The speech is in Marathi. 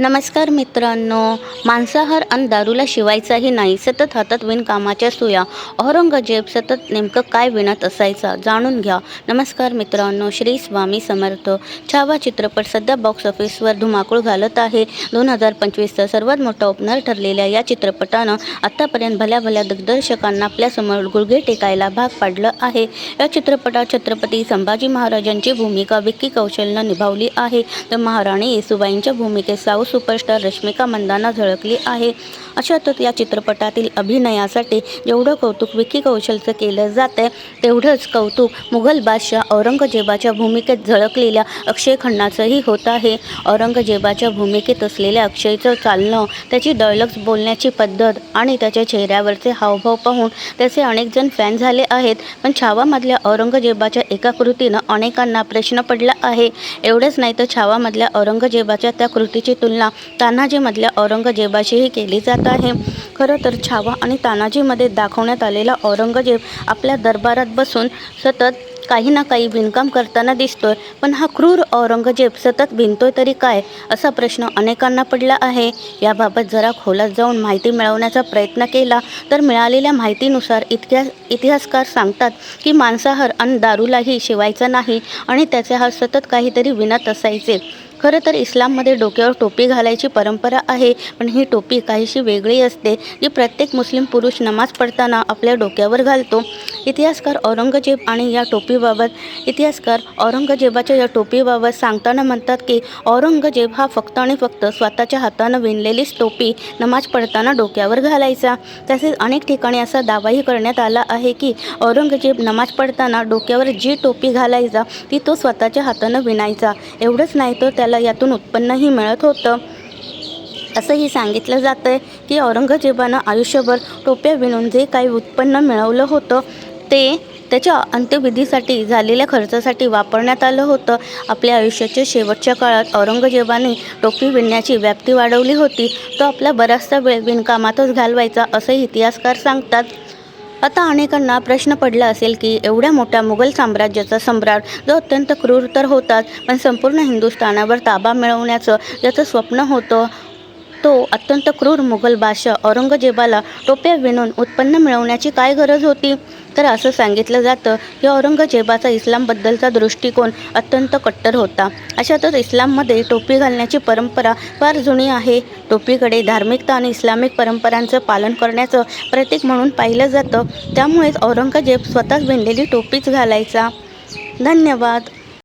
नमस्कार मित्रांनो मांसाहार आणि दारूला शिवायचाही नाही सतत हातात विणकामाच्या सुया. औरंगजेब सतत नेमकं काय विणत असायचा जाणून घ्या. नमस्कार मित्रांनो श्री स्वामी समर्थ. छावा चित्रपट सध्या बॉक्स ऑफिसवर धुमाकूळ घालत आहे. दोन हजार पंचवीसचा सर्वात मोठा ओपनर ठरलेल्या या चित्रपटानं आत्तापर्यंत भल्या भल्या दिग्दर्शकांना आपल्यासमोर गुळगे टेकायला भाग पाडलं आहे. या चित्रपटात छत्रपती संभाजी महाराजांची भूमिका विक्की कौशलनं निभावली आहे. तर महाराणी येसुबाईंच्या भूमिकेत साऊ सुपरस्टार रश्मिका मंदाना झळकली आहे. अशातच या चित्रपटातील अभिनयासाठी जेवढं कौतुक विकी कौशलचं केलं जातं तेवढंच कौतुक मुघल बादशाह औरंगजेबाच्या भूमिकेत झळकलेल्या अक्षय खन्नाचंही होत आहे. औरंगजेबाच्या भूमिकेत असलेल्या अक्षयचं चालणं त्याची डायलॉग्स बोलण्याची पद्धत आणि त्याच्या चेहऱ्यावरचे हावभाव पाहून त्याचे अनेक जण फॅन झाले आहेत. पण छावामधल्या औरंगजेबाच्या एका कृतीनं अनेकांना प्रश्न पडला आहे. एवढंच नाही तर छावामधल्या औरंगजेबाच्या त्या कृतीची तुलना तान्हाजीमधल्या औरंगजेबाशीही केली जात आहे. खरं तर छावा आणि तानाजीमध्ये दाखवण्यात आलेला औरंगजेब आपल्या दरबारात बसून सतत काही ना काही विणकाम करताना दिसतोय. पण हा क्रूर औरंगजेब सतत भिनतोय तरी काय? असा प्रश्न अनेकांना पडला आहे. याबाबत जरा खोलात जाऊन माहिती मिळवण्याचा प्रयत्न केला तर मिळालेल्या माहितीनुसार इतिहास इतिहासकार सांगतात की मांसाहार आणि दारूलाही शिवायचा नाही आणि त्याचे हा सतत काहीतरी विणत असायचे. खरं तर इस्लाममध्ये डोक्यावर टोपी घालायची परंपरा आहे पण ही टोपी काहीशी वेगळी असते जी प्रत्येक मुस्लिम पुरुष नमाज पडताना आपल्या डोक्यावर घालतो. इतिहासकार औरंगजेब आणि या टोपीबाबत इतिहासकार औरंगजेबाच्या या टोपीबाबत सांगताना म्हणतात की औरंगजेब हा फक्त आणि फक्त स्वतःच्या हातानं विणलेलीच टोपी नमाज पडताना डोक्यावर घालायचा. तसेच अनेक ठिकाणी असा दावाही करण्यात आला आहे की औरंगजेब नमाज पडताना डोक्यावर जी टोपी घालायचा ती तो स्वतःच्या हातानं विणायचा. एवढंच नाही तर त्याला यातून उत्पन्नही मिळत होतं. असंही सांगितलं जातं आहे की औरंगजेबानं आयुष्यभर टोप्या विणून जे काही उत्पन्न मिळवलं होतं ते त्याच्या अंत्यविधीसाठी झालेल्या खर्चासाठी वापरण्यात आलं होतं. आपल्या आयुष्याच्या शेवटच्या काळात औरंगजेबाने टोपी विणण्याची व्याप्ती वाढवली होती. तो आपला बराचसा वेळ विणकामातच घालवायचा असंही इतिहासकार सांगतात. आता अनेकांना प्रश्न पडला असेल की एवढ्या मोठ्या मुघल साम्राज्याचा सम्राट जो अत्यंत क्रूर तर होताच पण संपूर्ण हिंदुस्थानावर ताबा मिळवण्याचं ज्याचं स्वप्न होतं तो अत्यंत क्रूर मुघल बादशाह औरंगजेबाला टोप्या विणून उत्पन्न मिळवण्याची काय गरज होती? तर असं सांगितलं जातं की औरंगजेबाचा इस्लामबद्दलचा दृष्टिकोन अत्यंत कट्टर होता. अशातच इस्लाममध्ये टोपी घालण्याची परंपरा फार जुनी आहे. टोपीकडे धार्मिकता आणि इस्लामिक परंपरांचं पालन करण्याचं प्रतीक म्हणून पाहिलं जातं. त्यामुळेच औरंगजेब स्वतःच विणलेली टोपीच घालायचा. धन्यवाद.